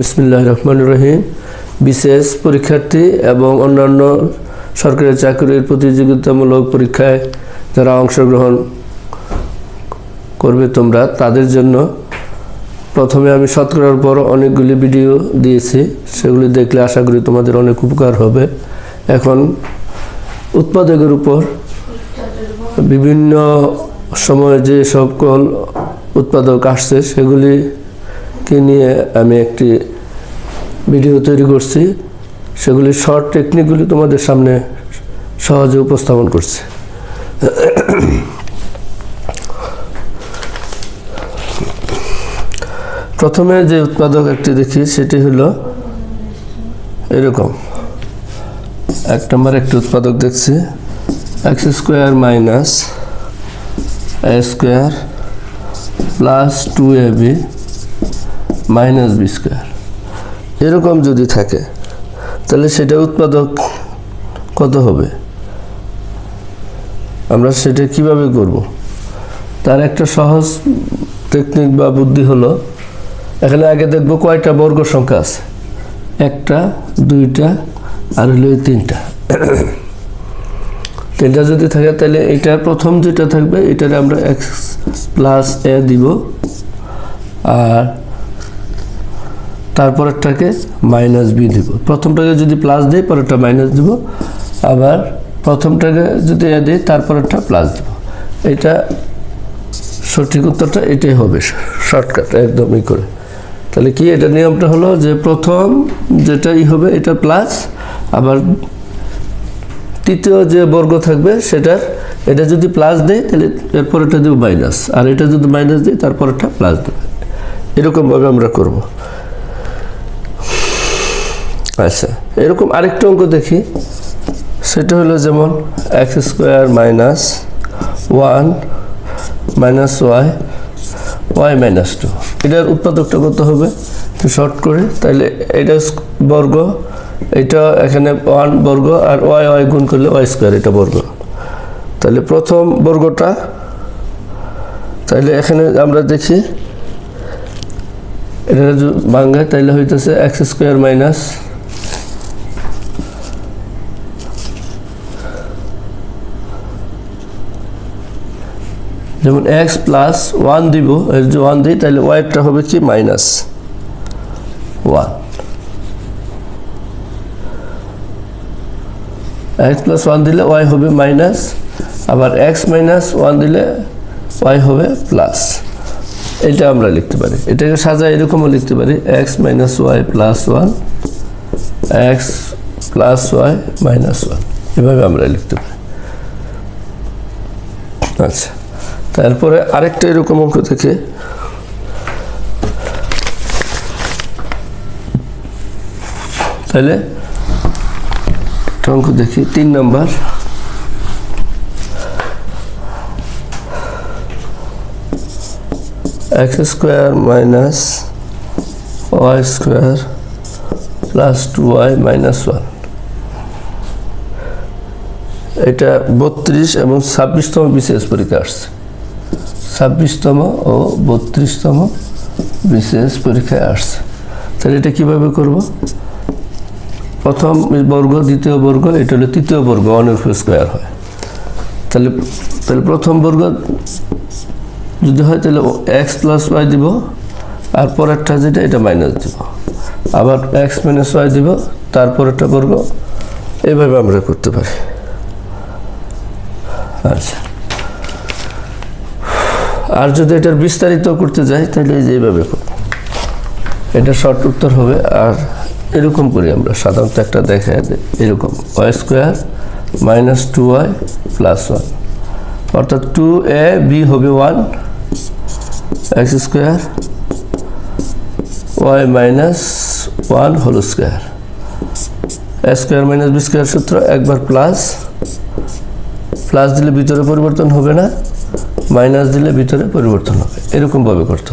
বিসমিল্লাহ রহমান রহিম। বিশেষ পরীক্ষার্থী এবং অন্যান্য সরকারি চাকরির প্রতিযোগিতামূলক পরীক্ষায় যারা অংশগ্রহণ করবে তোমরা, তাদের জন্য প্রথমে আমি শতকরার পর অনেকগুলি ভিডিও দিয়েছি, সেগুলি দেখলে আশা করি তোমাদের অনেক উপকার হবে। এখন উৎপাদকের উপর বিভিন্ন সময়ে যে সকল উৎপাদক আসছে, সেগুলিকে নিয়ে আমি একটি ভিডিও তৈরি করছি, সেগুলি শর্ট টেকনিকগুলি তোমাদের সামনে সহজে উপস্থাপন করছি। প্রথমে যে উৎপাদক একটি দেখি, সেটি হলো এরকম। এক নম্বর একটি উৎপাদক দেখছি X square minus A square plus two A B minus B square এরকম যদি থাকে, তাহলে সেটা উৎপাদক কত হবে? আমরা সেটা কীভাবে করব? তার একটা সহজ টেকনিক বা বুদ্ধি হলো, এখানে আগে দেখব কয়টা বর্গ সংখ্যা আছে। একটা, দুইটা, আর হলো তিনটা। তিনটা যদি থাকে, তাহলে এটার প্রথম যেটা থাকবে, এটারে আমরা এক্স প্লাস এ দিব। আর তারপরেরটাকে মাইনাস বি দিব। প্রথমটাকে যদি প্লাস দিই, পরেরটা মাইনাস দিব। আবার প্রথমটাকে যদি এ দিই, তারপরেরটা প্লাস দিব। এটা সঠিক উত্তরটা এটাই হবে শর্টকাট একদমই করে। তাহলে কি এটা নিয়মটা হলো যে প্রথম যেটাই হবে, এটা প্লাস আবার তৃতীয় যে বর্গ থাকবে সেটার, এটা যদি প্লাস দেয় তাহলে এরপর এটা দেবো মাইনাস আর এটা যদি মাইনাস দিই তারপরটা প্লাস দেবে। এরকমভাবে আমরা করব। আচ্ছা এরকম আরেকটা অঙ্ক দেখি। সেটা হলো যেমন X square minus one minus Y Y minus two এটার উৎপাদকটা কত হবে? একটু শর্ট করে। তাহলে এটা বর্গ, এটা এখানে ওয়ান বর্গ আর ওয়াই ওয়াই গুণ করলে ওয়াই স্কোয়ার এটা বর্গ। তাহলে প্রথম বর্গটা তাহলে এখানে আমরা দেখি, এটা যদি ভাঙ্গা তাহলে হইতেছে এক্স স্কোয়ার মাইনাস যেমন এক্স প্লাস ওয়ান দিব এর যে ওয়ান দিই তাহলে ওয়াইটা হবে কি? Minus one. X plus one দিলে ওয়াই হবে মাইনাস, আবার এক্স মাইনাস ওয়ান দিলে ওয়াই হবে প্লাস। এটা আমরা লিখতে পারি। এটাকে সাজা এরকমও লিখতে পারি। X minus Y plus one, X plus Y minus one. এভাবে আমরা লিখতে পারি। আচ্ছা। তারপরে আরেকটা এরকম অঙ্ক থেকে তাহলে অঙ্ক দেখি, তিন নম্বর। X square minus Y square plus two Y minus one. এটা বত্রিশ এবং ছাব্বিশতম বিশেষ পরীক্ষা আসছে। ছাব্বিশতম ও বত্রিশতম বিশেষ পরীক্ষায় আসছে। তাহলে এটা কীভাবে করব? প্রথম বর্গ, দ্বিতীয় বর্গ, এটা হলো তৃতীয় বর্গ অনেক স্কোয়ার হয়। তাহলে তাহলে প্রথম বর্গ যদি হয়, তাহলে এক্স প্লাস ওয়াই দিব, আর পরেরটা যেটা, এটা মাইনাস দিব। আবার এক্স মাইনাস ওয়াই দিব তারপরেরটা বর্গ, এভাবে আমরা করতে পারি। আচ্ছা। আর যদি এটার বিস্তারিত করতে যাই, তাহলে এই যে এইভাবে এটা শর্ট উত্তর হবে, আর এরকম করি আমরা। সাধারণত একটা দেখা এরকম। Y square minus two Y plus one অর্থাৎ টু এ বি হবে one X square Y minus one whole square A square minus B square সূত্র একবার প্লাস প্লাস দিলে ভিতরে পরিবর্তন হবে না। মাইনাস দিলে ভিতরে পরিবর্তন হবে। এরকমভাবে করতো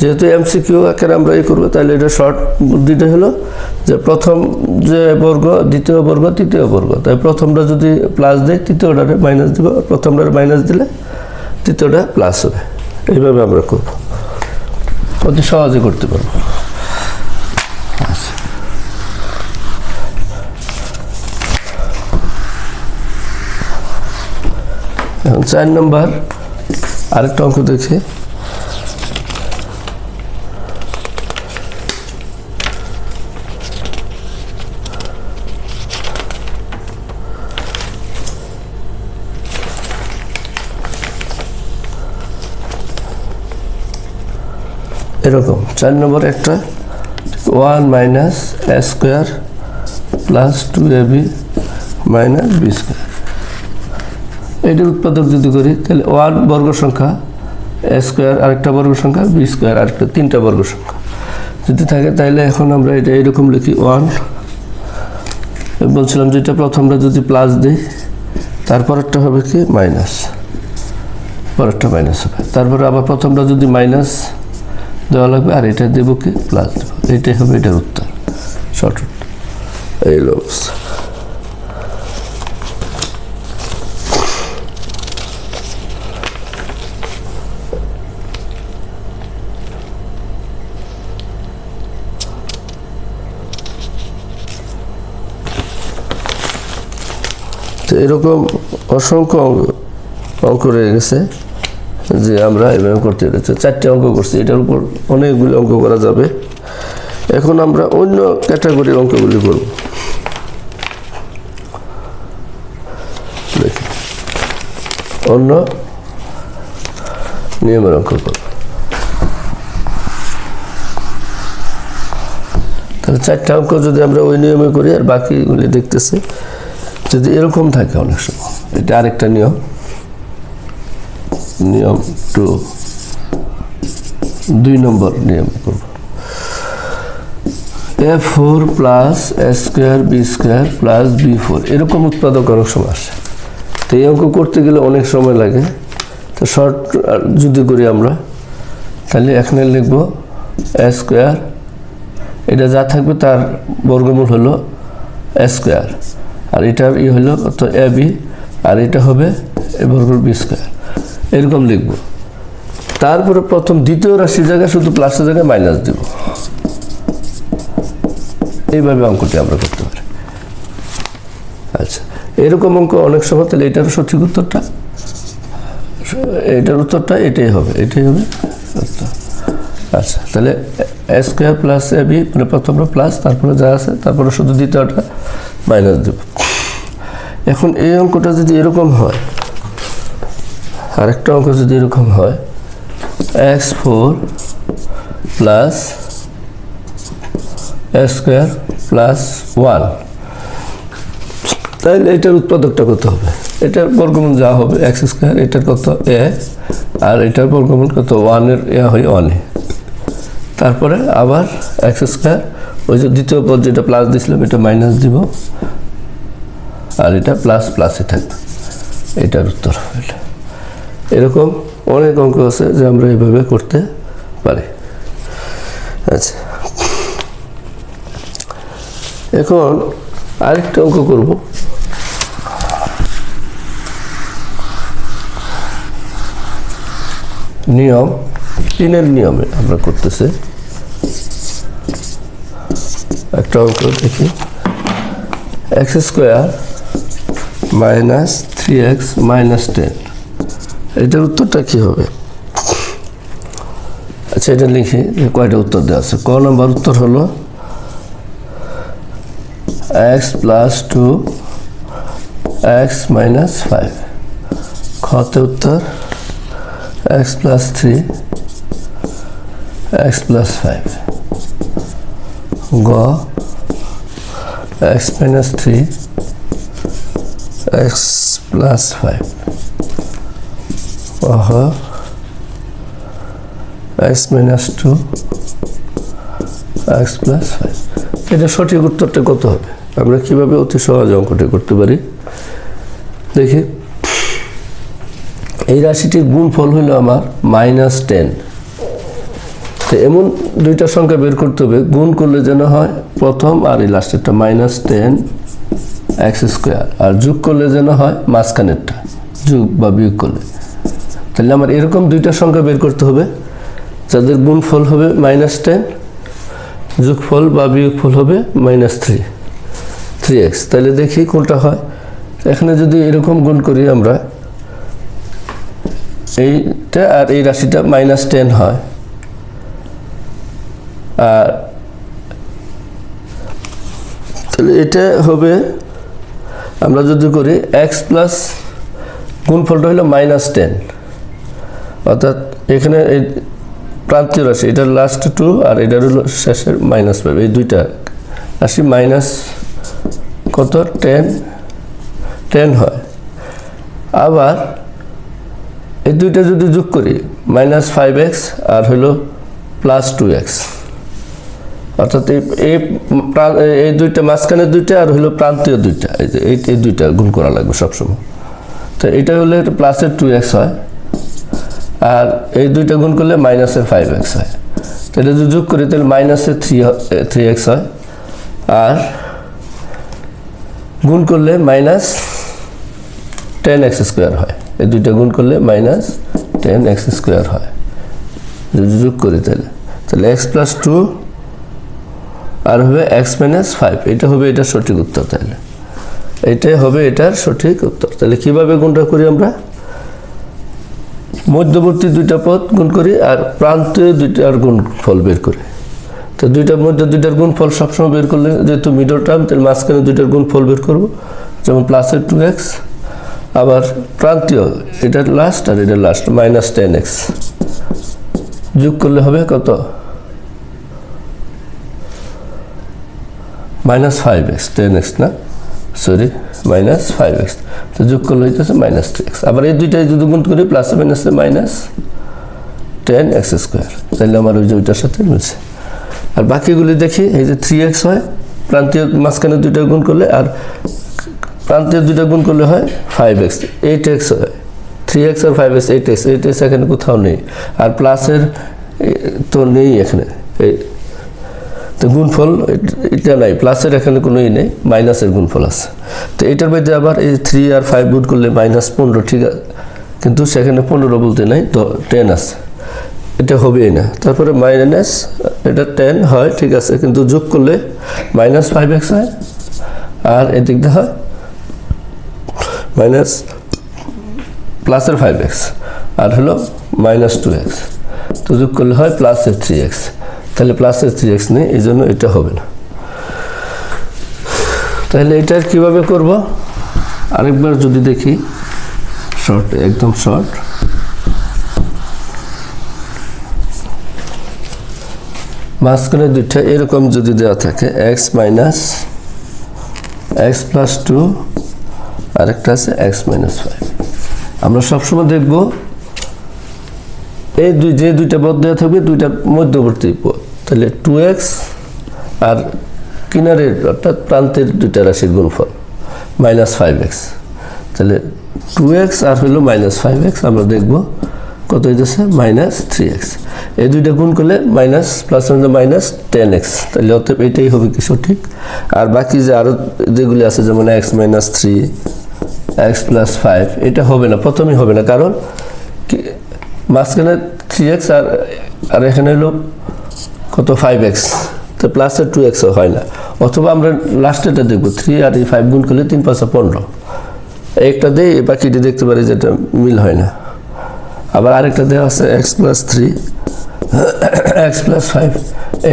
যেহেতু এমসিকিউ আকারে আমরা এই করব, তাহলে এটা শর্ট বুদ্ধিটা হলো যে প্রথম যে বর্গ, দ্বিতীয় বর্গ, তৃতীয় বর্গ। তাই প্রথমটা যদি প্লাস দেয় তৃতীয়টারে মাইনাস দিব প্রথমটারে মাইনাস দিলে তৃতীয়টা প্লাস হবে। এইভাবে আমরা করব। অতি সহজে করতে পারব। আচ্ছা। চার নম্বর। আরেকটা অঙ্ক দেখি। এরকম, চার নম্বর একটা one minus square plus two A B minus B square এটির উৎপাদক যদি করি, তাহলে ওয়ান বর্গ সংখ্যা স্কোয়ার আরেকটা বর্গ সংখ্যা, বি স্কোয়ার আরেকটা, তিনটা বর্গ সংখ্যা। যদি থাকে, তাহলে এখন আমরা এটা এরকম লিখি, ওয়ান। বলছিলাম যেটা প্রথমটা যদি প্লাস দিই, তারপরেরটা হবে কি, মাইনাস। পরেরটা মাইনাস হবে। তারপরে আবার প্রথমটা যদি মাইনাস দেওয়া লাগবে, আর এটা দেবো কি, প্লাস দেবো। এটাই হবে এটার উত্তর। শর্ট এই অবস্থা। তো এরকম অসংখ্য অঙ্ক রয়ে গেছে যে আমরা এভাবে করতে পেরেছি। চারটে অঙ্ক করছি, এটার উপর অনেকগুলি অঙ্ক করা যাবে। এখন আমরা অন্য ক্যাটাগরির অঙ্কগুলি করব। অন্য নিয়মের অঙ্ক করব। তাহলে চারটা অঙ্ক যদি আমরা ওই নিয়মে করি আর বাকিগুলি দেখতেছি। যদি এরকম থাকে অনেক সময়, এটা আরেকটা নিয়ম। নিয়ম টু দুই নম্বর নিয়ম করব। A four plus A square, B square plus B four, এরকম উৎপাদক অনেক সময় আসে। তো এই অঙ্ক করতে গেলে অনেক সময় লাগে। তো শর্ট যদি করি আমরা, তাহলে এখানে লিখব এ স্কোয়ার, এটা যা থাকবে তার বর্গমূল হলো স্কোয়ার। আর এটার ই হলো কত এ, বি, আর এটা হবে এ বর্গমূল বি স্কোয়ার। এরকম লিখব। তারপরে প্রথম দ্বিতীয় রাশির জায়গায় শুধু প্লাসের জায়গায় মাইনাস দিব। এইভাবে অঙ্কটি আমরা করতে পারি। আচ্ছা এরকম অঙ্ক অনেক সময় তাহলে এটার সঠিক উত্তরটা? এটার উত্তরটা এটাই হবে এটাই হবে আচ্ছা তাহলে A square plus A B মানে প্রথমটা প্লাস তারপরে যা আছে, তারপরে শুধু দ্বিতীয়টা। মাইনাস দেব। এখন এই অঙ্কটা যদি এরকম হয়, আরেকটা অঙ্ক যদি এরকম হয় X four plus A square plus one তাহলে এটার উৎপাদকটা কত হবে? এটার বর্গমূল যা হবে এক্স স্কোয়ার এটার কত এ আর এটার বর্গমূল কত ওয়ানের এ হয় ওয়ানে তারপরে আবার এক্স স্কোয়ার ওই যে দ্বিতীয় পদ যেটা প্লাস দিয়েছিলাম এটা মাইনাস দিব। আর এটা প্লাস প্লাসে থাকবে। এটার উত্তর এটা এরকম অনেক অঙ্ক আছে যে আমরা এইভাবে করতে পারি। আচ্ছা। এখন আরেকটা অঙ্ক করব। নিয়ম, তিনের নিয়মে আমরা করতেছি। একটা অঙ্ক দেখি। X square minus three X minus ten এটার উত্তরটা কি হবে? আচ্ছা এটা লিখি, কয়টা উত্তর দেওয়া আছে? ক নম্বর উত্তর হলো X plus two X minus five খতে উত্তর X plus three X plus five গ X minus three X plus five অহ X minus two X plus five এটা সঠিক উত্তরটা কত হবে? আমরা কীভাবে অতি সহজে অঙ্কটি করতে পারি? দেখি। এই রাশিটির গুণফল হলো আমার মাইনাস টেন তো এমন দুইটা সংখ্যা বের করতে হবে। গুণ করলে যেন হয় প্রথম আর এই লাস্টেরটা মাইনাস টেন এক্স স্কোয়ার আর যোগ করলে যেন হয় মাঝখানেরটা, যোগ বা বিয়োগ করলে। তাহলে আমার এরকম দুইটা সংখ্যা বের করতে হবে। যাদের গুণফল হবে মাইনাস টেন যোগফল বা বিয়োগফল হবে মাইনাস থ্রি থ্রি এক্স তাহলে দেখি কোনটা হয়। এখানে যদি এরকম গুণ করি আমরা, এইটা আর এই রাশিটা মাইনাস টেন হয়। তাহলে এটা হবে, আমরা যদি করি এক্স প্লাস গুণফলটা হলো মাইনাস টেন অর্থাৎ এখানে এই প্রান্তীয় রাশি এটার লাস্ট টু আর এটার হলো শেষের মাইনাস ফাইভ এই দুইটা। রাশি মাইনাস কত? টেন টেন হয়। আবার এই দুইটা যদি যোগ করি মাইনাস ফাইভ এক্স আর হলো প্লাস টু এক্স অর্থাৎ এই এই দুইটা, মাঝখানে দুইটা আর হলো প্রান্তীয় দুইটা। এই এই দুইটা গুণ করা লাগবে সবসময়। তো এটা হলে প্লাসের টু এক্স হয়। আর এই দুইটা গুণ করলে মাইনাসের ফাইভ এক্স হয়। তো এটা যদি যোগ করি, তাহলে মাইনাসের থ্রি থ্রি এক্স হয়। আর গুণ করলে মাইনাস টেন এক্স স্কোয়ার হয়। এই দুইটা গুণ করলে মাইনাস টেন এক্স স্কোয়ার হয়। যদি যোগ করি তাহলে। তাহলে এক্স প্লাস টু আর হবে এক্স মাইনাস ফাইভ এটা হবে এটার সঠিক উত্তর তাহলে। এটাই হবে এটার সঠিক উত্তর। তাহলে কীভাবে গুণটা করি আমরা? মধ্যবর্তী দুইটা পদ গুণ করি আর প্রান্তীয় দুইটার গুণ ফল বের করি। তো দুইটার মধ্যে দুইটার গুণ ফল সবসময় বের করলে যেহেতু মিডল টার্ম তাহলে মাঝখানে দুইটার গুণ ফল বের করব। যেমন প্লাসের টু এক্স আবার প্রান্তীয় এটার লাস্ট আর এটার লাস্ট মাইনাস টেন এক্স যোগ করলে হবে কত? Minus five X, ten X না? Sorry, minus five X. তো যোগ করলে হইতেছে মাইনাস থ্রি এক্স। আবার এই দুইটাই যদি গুণ করি প্লাস মাইনাসে মাইনাস টেন এক্স স্কোয়ার। তাহলে আমার ওই যে ওইটার সাথে মিলছে। আর বাকিগুলি দেখি, এই যে থ্রি এক্স হয়, প্রান্তীয় মাঝখানে দুইটা গুণ করলে, আর প্রান্তীয় দুইটা গুণ করলে হয় ফাইভ এক্স। এইট এক্স হয়। থ্রি এক্স আর five X, eight X eight X এখানে কোথাও নেই। আর প্লাসের তো নেই এখানে। এই তো গুণফল এটা নাই, প্লাসের এখানে কোনো ই নেই, মাইনাসের গুণফল আছে। তো এটার মধ্যে আবার এই থ্রি আর ফাইভ গুণ করলে মাইনাস পনেরো, ঠিক আছে কিন্তু সেখানে পনেরো বলতে নাই, তো টেন আছে। এটা হবেই না। তারপরে মাইনাস এটা টেন হয়, ঠিক আছে, কিন্তু যোগ করলে মাইনাস ফাইভ এক্স হয়, আর এদিক দিয়ে হয় মাইনাস প্লাসের ফাইভ এক্স আর হলো মাইনাস টু এক্স তো যোগ করলে হয় প্লাসের থ্রি এক্স তাহলে প্লাসের থ্রি এক্স নেই, এই জন্য এটা হবে না। তাহলে এটার কীভাবে করব? আরেকবার যদি দেখি শর্ট একদম শর্ট মাঝখানে দুইটা এরকম যদি দেওয়া থাকে X minus X plus two আরেকটা আছে এক্স মাইনাস ফাইভ আমরা সবসময় দেখব, এই দুই, যে দুইটা পদ দেওয়া থাকবে দুইটা মধ্যবর্তী পদ। তাহলে টু এক্স আর কিনারের অর্থাৎ প্রান্তের দুইটা রাশির গুণফল মাইনাস ফাইভ এক্স তাহলে টু এক্স আর হলো মাইনাস ফাইভ এক্স আমরা দেখব কত হইতেছে? মাইনাস থ্রি এক্স এই দুইটা গুণ করলে minus plus minus ten X তাহলে অতএব এটাই হবে কি সঠিক? আর বাকি যে আরও যেগুলি আছে, যেমন X minus three X plus five এটা হবে না, প্রথমেই হবে না। কারণ কি মাঝখানে থ্রি এক্স আর আর এখানে হলো কত? ফাইভ এক্স তো প্লাসের টু এক্সও হয় না। অথবা আমরা লাস্টেটা দেখব থ্রি আর এই ফাইভ গুণ করলে তিন পাঁচশো পনেরো। একটা দিয়ে বাকিটি দেখতে পারি যেটা মিল হয় না। আবার আরেকটা দেওয়া আছে X plus three X plus five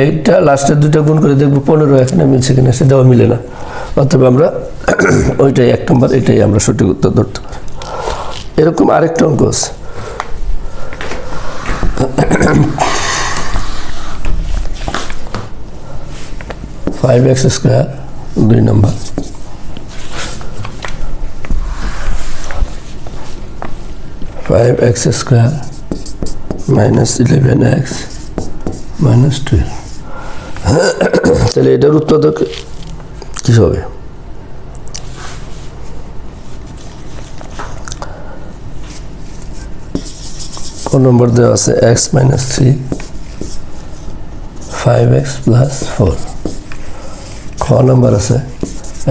এইটা লাস্টের দুটো গুণ করে দেখব, পনেরো এখানে মিলছে কিনা, সেটাও মিলে না। অথবা আমরা ওইটাই এক নম্বর এটাই আমরা সঠিক উত্তর ধরতে পারি। এরকম আরেকটা অঙ্ক আছে। ফাইভ এক্স স্কোয়ার দুই নম্বর five X square minus eleven X minus twelve তাহলে এটার উৎপাদক কী হবে? ক নম্বর দেওয়া আছে? X minus three five X plus four খ নম্বর আছে,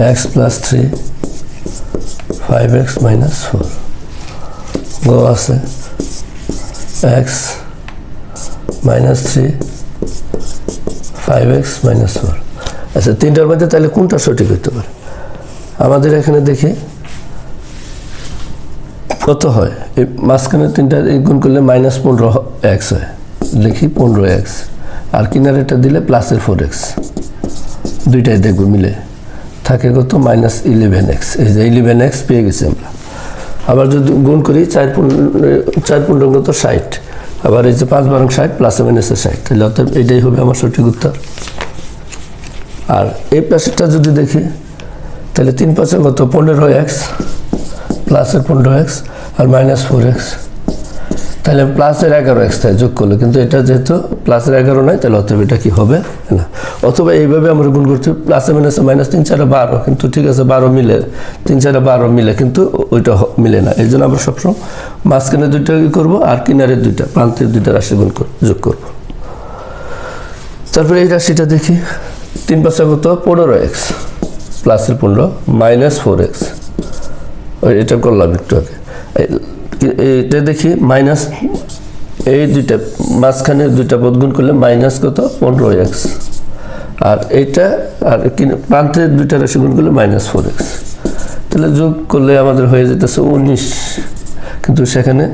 X plus three, five X minus four. গ আছে, X minus three, five X minus four. আচ্ছা তিনটার মধ্যে তাহলে কোনটা সঠিক হতে পারে? আমাদের এখানে দেখি, কত হয়? এই মাঝখানে তিনটা গুণ করলে মাইনাস পনেরো এক্স হয়। লিখি পনেরো এক্স। আর কিনারেটা দিলে প্লাসের ফোর এক্স। দুইটাই দেখব মিলে। থাকে কত? মাইনাস ইলেভেন এক্স এই যে ইলেভেন এক্স পেয়ে গেছি আমরা। আবার যদি গুণ করি, চার পনেরো চার পনেরো কত ষাট। আবার এই যে পাঁচ বারং ষাট প্লাসে মাইনাসে ষাট। তাহলে অর্থাৎ এটাই হবে আমার সঠিক উত্তর। আর এই পাশেরটা যদি দেখি, তাহলে তিন পাশে কত পনেরো এক্স প্লাসের পনেরো এক্স আর মাইনাস ফোর এক্স তাহলে প্লাসের এগারো এক্স তাই যোগ করল, কিন্তু এটা যেহেতু প্লাসের এগারো নয়, তাহলে অতএব এটা কি হবে? না। অথবা এইভাবে আমরা গুণ করছি প্লাসে মাইনাসে মাইনাস তিন চারে বারো, কিন্তু ঠিক আছে, বারো মিলে, তিন চারে বারো মিলে, কিন্তু ওইটা মিলে না। এই জন্য আমরা সবসময় মাঝখানে দুইটা কি করব, আর কিনারের দুইটা, প্রান্তের দুইটা রাশি গুণ যোগ করব। তারপরে এই রাশিটা দেখি। তিন পাঁচটা কত? পনেরো এক্স প্লাসের পনেরো মাইনাস ফোর এক্স এটা করলাম একটু আগে। এটা দেখি মাইনাস এই দুইটা, মাঝখানে দুইটা বদগুণ করলে মাইনাস কত? পনেরো এক্স আর এইটা, আর প্রান্তের দুইটা রাশি গুণ করলে মাইনাস ফোর এক্স তাহলে যোগ করলে আমাদের হয়ে যেতেছে উনিশ। কিন্তু সেখানে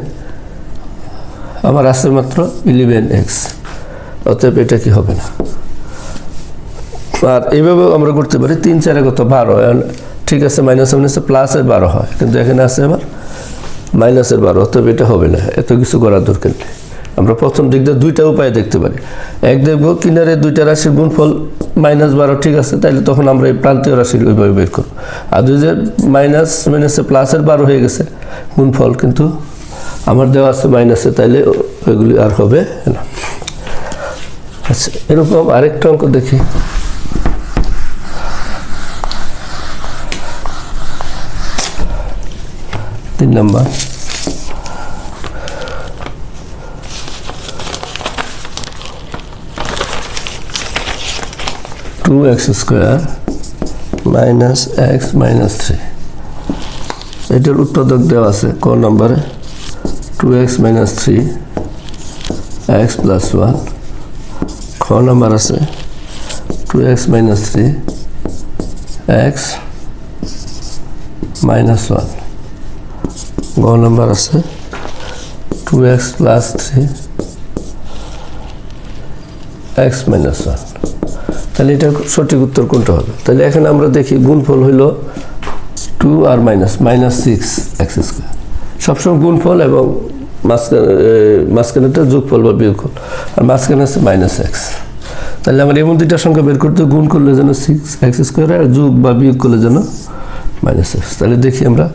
আমার আছে মাত্র ইলেভেন এক্স অতএব এটা কি হবে না? আর এইভাবেও আমরা করতে পারি, তিন চারে কত? বারো। ঠিক আছে মাইনাস মাইনাসে প্লাসের বারো হয়। কিন্তু এখানে আছে আমার মাইনাসের বারো, অতএব এটা হবে না। এত কিছু করার দরকার নেই। আমরা প্রথম দিক দিয়ে দুইটা উপায় দেখতে পারি। এক দেখব কিনারে দুইটা রাশির গুণফল মাইনাস বারো, ঠিক আছে? তাইলে তখন আমরা এই প্রান্তীয় রাশির ওইভাবে বের করব। আর দুই যে মাইনাস, মাইনাসে প্লাসের বারো হয়ে গেছে, গুণফল কিন্তু আমার দেওয়া আছে মাইনাসে, তাইলে ওইগুলি আর হবে না। আচ্ছা এরকম আরেকটা অঙ্ক দেখি। তিন নম্বর। Two X square minus X minus three এটার উৎপাদক দেওয়া আছে ক নম্বরে। Two X minus three X plus one খ নম্বর আছে two X minus three X minus one গ নম্বর আছে। Two X plus three. X minus one. তাহলে এটা সঠিক উত্তর কোনটা হবে? তাহলে এখানে আমরা দেখি গুণফল হইল টু আর minus minus six X square. সবসময় গুণফল এবং মাঝখানে মাঝখানেটা যোগফল বা বিয়োগফল। আর মাঝখানে আছে মাইনাস এক্স। তাহলে আমার এমন দুইটা সংখ্যা বের করতে গুণ করলে যেন সিক্স এক্স স্কোয়ার আর যোগ বা বিয়োগ করলে যেন মাইনাস এক্স। তাহলে দেখি আমরা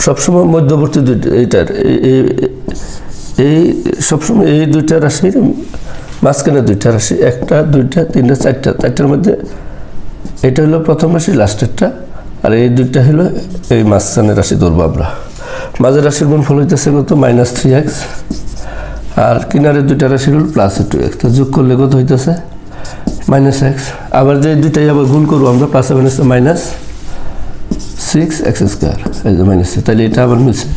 সবসময় মধ্যবর্তী দুইটা এইটার, এই- সবসময় এই দুইটা রাশির মাঝখানে দুইটা রাশি, একটা, দুইটা, তিনটা, চারটা, চারটার মধ্যে এটা হলো প্রথম রাশি, লাস্টেরটা, আর এই দুইটা হলো এই মাঝখানে রাশি ধরবো আমরা মাঝের রাশির গুণ ফল হইতেছে কত? মাইনাস থ্রি এক্স, আর কিনারের দুইটা রাশি হল প্লাস টু এক্স, তো যোগ করলে কত হইতেছে? Minus X. আবার যে দুইটাই আবার গুণ করব আমরা, প্লাস মাইনাসে, মাইনাস সিক্স এক্স স্কোয়ার এই যে মাইনাস তাহলে এটা আবার মিলছে।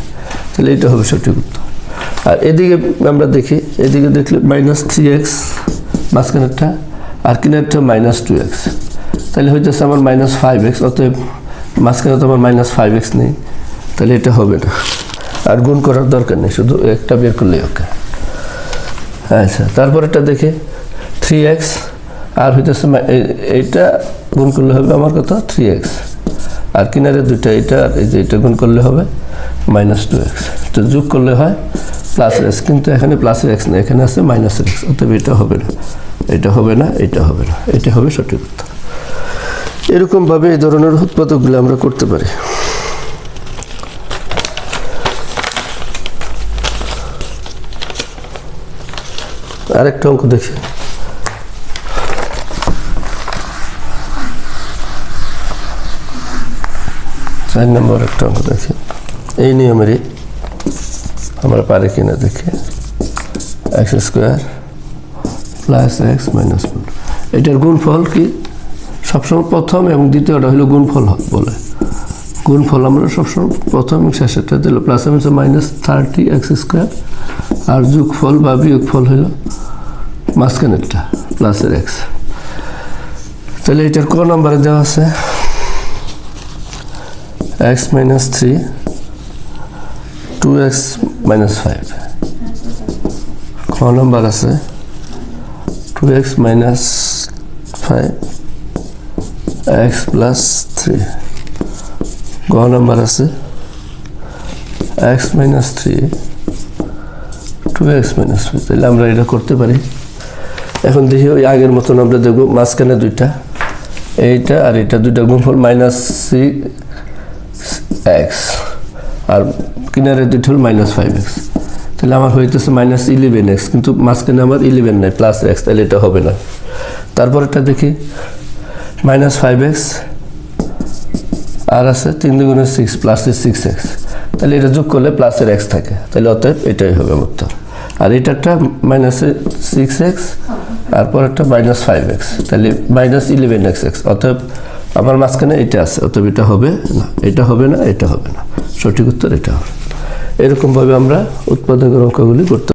তাহলে এটা হবে সঠিক উত্তর। আর এদিকে আমরা দেখি, এদিকে দেখলে মাইনাস থ্রি এক্স মাঝখানেরটা, আর কিনারটা মাইনাস টু এক্স তাহলে হইতেছে আমার মাইনাস ফাইভ এক্স অতএব মাঝখানে তো আমার মাইনাস ফাইভ এক্স নেই, তাহলে এটা হবে না। আর গুণ করার দরকার নেই, শুধু একটা বের করলেই ওকে। আচ্ছা তারপর এটা দেখে থ্রি এক্স আর হইতেছে এই- এইটা গুণ করলে হবে আমার কথা থ্রি এক্স আর কিনারে দুইটা এটা আর এই যে এটা গুণ করলে হবে মাইনাস টু এক্স তো যোগ করলে হয় প্লাস এক্স কিন্তু এখানে প্লাসের এক্স না এখানে আছে মাইনাসের এক্স অতএব এটা হবে না। এটা হবে না, এটা হবে না। এটা হবে সঠিক উত্তর। এরকমভাবে এই ধরনের উৎপাদকগুলো আমরা করতে পারি। আরেকটা অঙ্ক দেখি। চার নম্বর একটা অঙ্ক দেখি। এই নিয়মেরই আমরা পারি কিনা দেখি। X square plus X minus one এটার গুণফল কি? সবসময় প্রথম এবং দ্বিতীয়টা হলো গুণফল বলে। গুণফল আমরা সবসময় প্রথম এবং শেষেরটা দিল প্লাস এমসে মাইনাস থার্টি এক্স স্কোয়ার আর যোগফল বা বিয়োগফল হলো মাঝখানেরটা প্লাসের এক্স তাহলে এটার ক নম্বরে দেওয়া আছে? X minus three two X minus five খ নম্বর আছে। Two X minus five X plus three গ নম্বর আছে। X minus three two X minus তাহলে আমরা এটা করতে পারি। এখন দেখি ওই আগের মতন আমরা দেখব মাঝখানে দুইটা। এইটা আর এটা দুইটা গুণফল মাইনাস সিক্স এক্স আর কিনারে দুইটা হল মাইনাস ফাইভ এক্স তাহলে আমার হইতেছে মাইনাস ইলেভেন এক্স কিন্তু মাঝখানে আমার ইলেভেন নাই প্লাস এক্স তাহলে এটা হবে না। তারপর এটা দেখি মাইনাস ফাইভ এক্স আর আছে তিন দুগুণে সিক্স প্লাসের সিক্স এক্স তাহলে এটা যোগ করলে প্লাসের এক্স থাকে, তাহলে অতএব এটাই হবে আমার উত্তর। আর এটা একটা মাইনাসে সিক্স এক্স আর পর একটা মাইনাস ফাইভ এক্স তাহলে মাইনাস ইলেভেন এক্স এক্স অতএব আমার মাঝখানে এটা আছে, অতএব এটা হবে না, এটা হবে না, এটা হবে না। সঠিক উত্তর এটা হবে এরকমভাবে আমরা উৎপাদকের অঙ্কগুলি করতে